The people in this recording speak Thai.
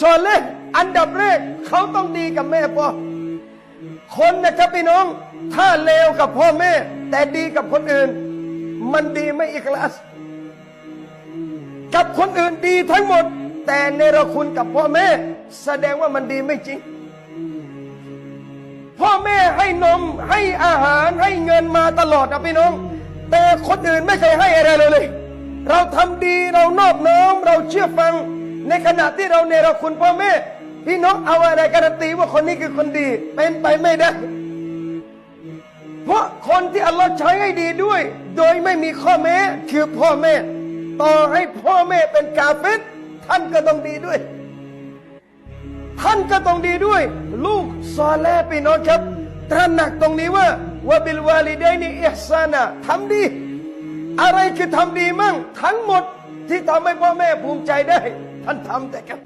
ซอเลห์อันดับแรกเขาต้องดีกับแม่พ่อคนนะครับพี่น้อง ถ้าเลวกับพ่อแม่ แต่ดีกับคนอื่น มันดีไม่อิคลาส กับคนอื่นดีทั้งหมด แต่เนรคุณกับพ่อแม่ แสดงว่ามันดีไม่จริง พ่อแม่ให้นมให้อาหารให้เงินมาตลอดนะพี่น้อง แต่คนอื่นไม่เคยให้อะไรเลย เราทำดีเรานอบน้อมเราเชื่อฟัง ในขณะที่เราเนรคุณพ่อแม่พี่น้องเอาอะไรการันตีว่าคนนี้คือคนดี เป็นไปไม่ได้ เพราะคนที่อัลลอฮ์ใช้ให้ดีด้วย โดยไม่มีข้อแม้คือพ่อแม่ ต่อให้พ่อแม่เป็นกาเฟตท่านก็ต้องดีด้วย ท่านก็ต้องดีด้วย ลูกซอแลพี่น้องครับตระหนักตรงนี้ว่าวบิลวาลิดัยนิอิฮซานะทำดี อะไรคือทำดีมั่ง ทั้งหมดที่ทำให้พ่อแม่ภูมิใจได้ and Tom Dickens.